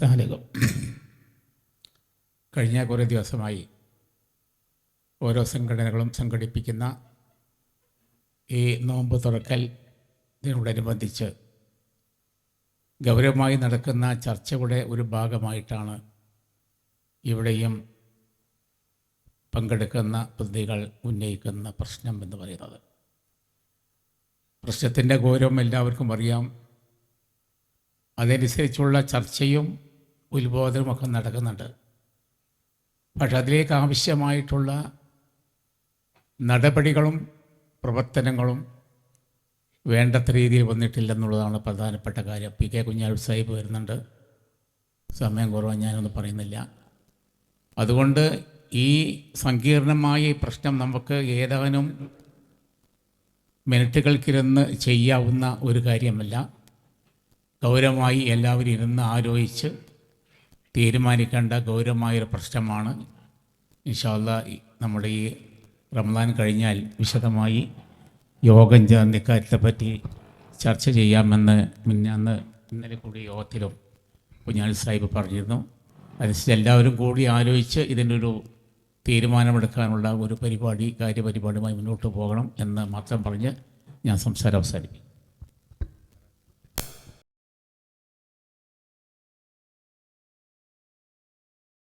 സാലികം കഴിഞ്ഞ കുറേ ദിവസമായി ഓരോ സംഘടനകളും സംഘടിപ്പിക്കുന്ന ഈ നോമ്പ് തുറക്കൽ ഇതിനോടനുബന്ധിച്ച് ഗൗരവമായി നടക്കുന്ന ചർച്ചയുടെ ഒരു ഭാഗമായിട്ടാണ് ഇവിടെയും പങ്കെടുക്കുന്ന പ്രതികൾ ഉന്നയിക്കുന്ന പ്രശ്നം എന്ന് പറയുന്നത്. പ്രശ്നത്തിന്റെ ഗൗരവം എല്ലാവർക്കും അറിയാം. അതനുസരിച്ചുള്ള ചർച്ചയും ഉത്ബോധനമൊക്കെ നടക്കുന്നുണ്ട്. പക്ഷെ അതിലേക്ക് ആവശ്യമായിട്ടുള്ള നടപടികളും പ്രവർത്തനങ്ങളും വേണ്ടത്ര രീതിയിൽ വന്നിട്ടില്ലെന്നുള്ളതാണ് പ്രധാനപ്പെട്ട കാര്യം. പി കെ കുഞ്ഞാൽ സാഹിബ് വരുന്നുണ്ട്. സമയം കുറവ് ഞാനൊന്നും പറയുന്നില്ല. അതുകൊണ്ട് ഈ സങ്കീർണമായ ഈ പ്രശ്നം നമുക്ക് ഏതാനും മിനിറ്റുകൾക്കിരുന്ന് ചെയ്യാവുന്ന ഒരു കാര്യമല്ല. ഗൗരവമായി എല്ലാവരും ഇരുന്ന് ആലോചിച്ച് തീരുമാനിക്കേണ്ട ഗൗരവമായൊരു പ്രശ്നമാണ്. ഇൻഷാല്ല നമ്മുടെ ഈ റമദാൻ കഴിഞ്ഞാൽ വിശദമായി യോഗം ചേർന്ന് ഇക്കാര്യത്തെ പറ്റി ചർച്ച ചെയ്യാമെന്ന് മിന്നന്ന് ഇന്നലെ കൂടി യോഗത്തിലും കുഞ്ഞാൽ സാഹിബ് പറഞ്ഞിരുന്നു. അതനുസരിച്ച് എല്ലാവരും കൂടി ആലോചിച്ച് ഇതിനൊരു തീരുമാനമെടുക്കാനുള്ള ഒരു പരിപാടി കാര്യപരിപാടിയുമായി മുന്നോട്ട് പോകണം എന്ന് മാത്രം പറഞ്ഞ് ഞാൻ സംസാരം അവസാനിപ്പിക്കും